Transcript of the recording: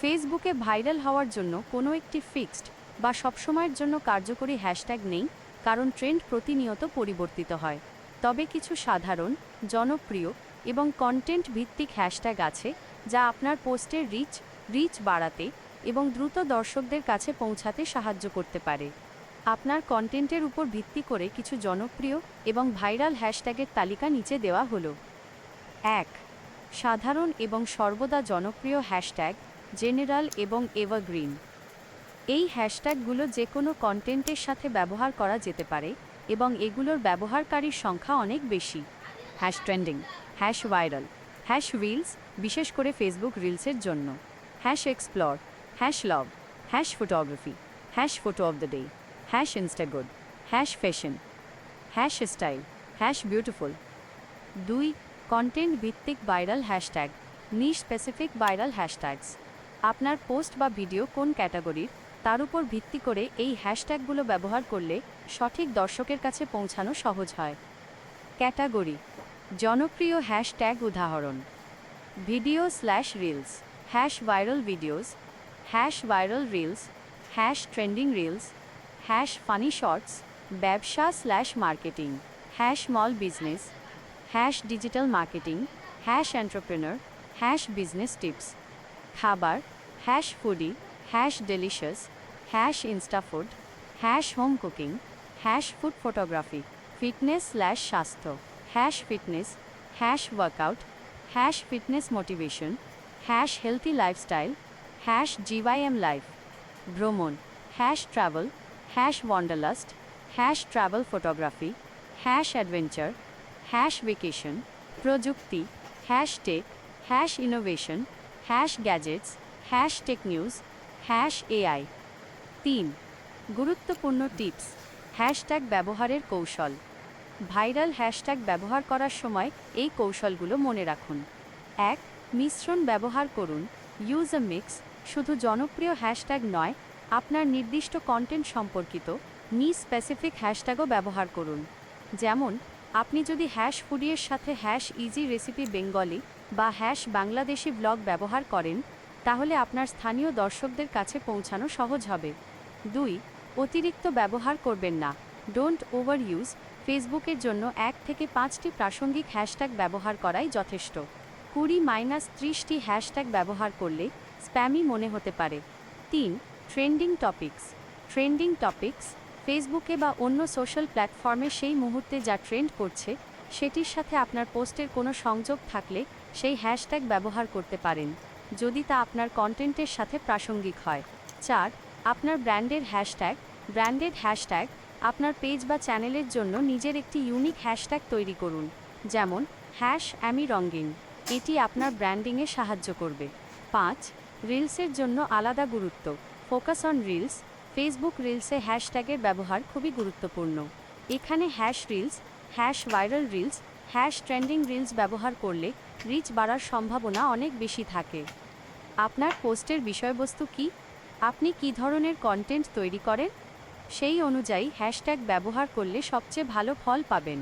ফেসবুকে ভাইরাল হওয়ার জন্য কোনো একটি ফিক্সড বা সবসময়ের জন্য কার্যকরী হ্যাশট্যাগ নেই, কারণ ট্রেন্ড প্রতিনিয়ত পরিবর্তিত হয়। তবে কিছু সাধারণ, জনপ্রিয় এবং কন্টেন্ট ভিত্তিক হ্যাশট্যাগ আছে, যা আপনার পোস্টের রিচ রিচ বাড়াতে এবং দ্রুত দর্শকদের কাছে পৌঁছাতে সাহায্য করতে পারে। আপনার কন্টেন্টের উপর ভিত্তি করে কিছু জনপ্রিয় এবং ভাইরাল হ্যাশট্যাগের তালিকা নিচে দেওয়া হলো। এক, সাধারণ এবং সর্বদা জনপ্রিয় হ্যাশট্যাগ জেনারেল এবং এভারগ্রিন। এই হ্যাশট্যাগুলো যে কোনো কন্টেন্টের সাথে ব্যবহার করা যেতে পারে এবং এগুলোর ব্যবহারকারীর সংখ্যা অনেক বেশি। Hash trending, hash viral, hash reels, বিশেষ করে ফেসবুক রিলসের জন্য। Hash explore, hash love, hash photography, hash photo of the day, hash instagood, hash fashion, hash style, hash beautiful. দুই, কন্টেন্ট ভিত্তিক ভাইরাল হ্যাশট্যাগ নি স্পেসিফিক ভাইরাল হ্যাশট্যাগস। আপনার post বা video কোন ক্যাটাগরির, তার উপর ভিত্তি করে এই হ্যাশট্যাগুলো ব্যবহার করলে সঠিক দর্শকের কাছে পৌঁছানো সহজ হয়। ক্যাটাগরি, জনপ্রিয় হ্যাশট্যাগ উদাহরণ। Video slash reels, hash viral videos, hash viral reels, hash trending reels, hash funny shorts, ব্যবসা slash marketing, hash small business, hash digital marketing, hash entrepreneur, hash business tips. খাবার hash foodie hash delicious hash instafood hash home cooking hash food photography fitness slash স্বাস্থ্য hash fitness hash workout hash fitness motivation hash healthy lifestyle hash G Y M life ভ্রমণ hash travel hash wanderlust hash travel photography hash adventure hash vacation প্রযুক্তি hash tech hash innovation hash gadgets hash tech news, hash AI. তিন, গুরুত্বপূর্ণ tips, hashtag ব্যবহারের কৌশল। Viral hashtag ব্যবহার করার সময় এই কৌশলগুলো মনে রাখুন। এক, মিশ্রণ ব্যবহার করুন ইউজ আ মিক্স শুধু জনপ্রিয় হ্যাশট্যাগ নয়, আপনার নির্দিষ্ট কন্টেন্ট সম্পর্কিত নি স্পেসিফিক হ্যাশট্যাগও ব্যবহার করুন। যেমন, আপনি যদি হ্যাশ ফুডিয়ের সাথে হ্যাশ ইজি রেসিপি বেঙ্গলি বা হ্যাশ বাংলাদেশি ব্লগ ব্যবহার করেন তাহলে আপনার স্থানীয় দর্শকদের কাছে পৌঁছানো সহজ হবে। দুই, অতিরিক্ত ব্যবহার করবেন না। ডোন্ট ওভার ইউজ ফেসবুকের জন্য এক থেকে পাঁচটি প্রাসঙ্গিক হ্যাশট্যাগ ব্যবহার করাই যথেষ্ট। কুড়ি মাইনাস ত্রিশটি হ্যাশট্যাগ ব্যবহার করলে স্প্যামই মনে হতে পারে। তিন, ট্রেন্ডিং টপিকস। ট্রেন্ডিং টপিকস ফেসবুকে বা অন্য সোশ্যাল প্ল্যাটফর্মে সেই মুহূর্তে যা ট্রেন্ড করছে, সেটির সাথে আপনার পোস্টের কোনো সংযোগ থাকলে সেই হ্যাশট্যাগ ব্যবহার করতে পারেন। যদি তা আপনার কন্টেন্টের সাথে প্রাসঙ্গিক হয়। চার, আপনার ব্র্যান্ডের হ্যাশট্যাগ ব্র্যান্ডেড হ্যাশট্যাগ আপনার পেজ বা চ্যানেলের জন্য নিজের একটি ইউনিক হ্যাশট্যাগ তৈরি করুন, যেমন হ্যাশ অ্যামি রঙ্গিন এটি আপনার ব্র্যান্ডিংয়ে সাহায্য করবে। পাঁচ রিলসের জন্য আলাদা গুরুত্ব। ফোকাস অন রিলস ফেসবুক রিলসে হ্যাশট্যাগের ব্যবহার খুবই গুরুত্বপূর্ণ। এখানে hash reels hash viral reels hash trending reels ব্যবহার করলে রিচ বাড়ার সম্ভাবনা অনেক বেশি থাকে। আপনার পোস্টের বিষয়বস্তু কি? আপনি কি ধরনের কন্টেন্ট তৈরি করেন? সেই অনুযায়ী হ্যাশট্যাগ ব্যবহার করলে সবচেয়ে ভালো ফল পাবেন।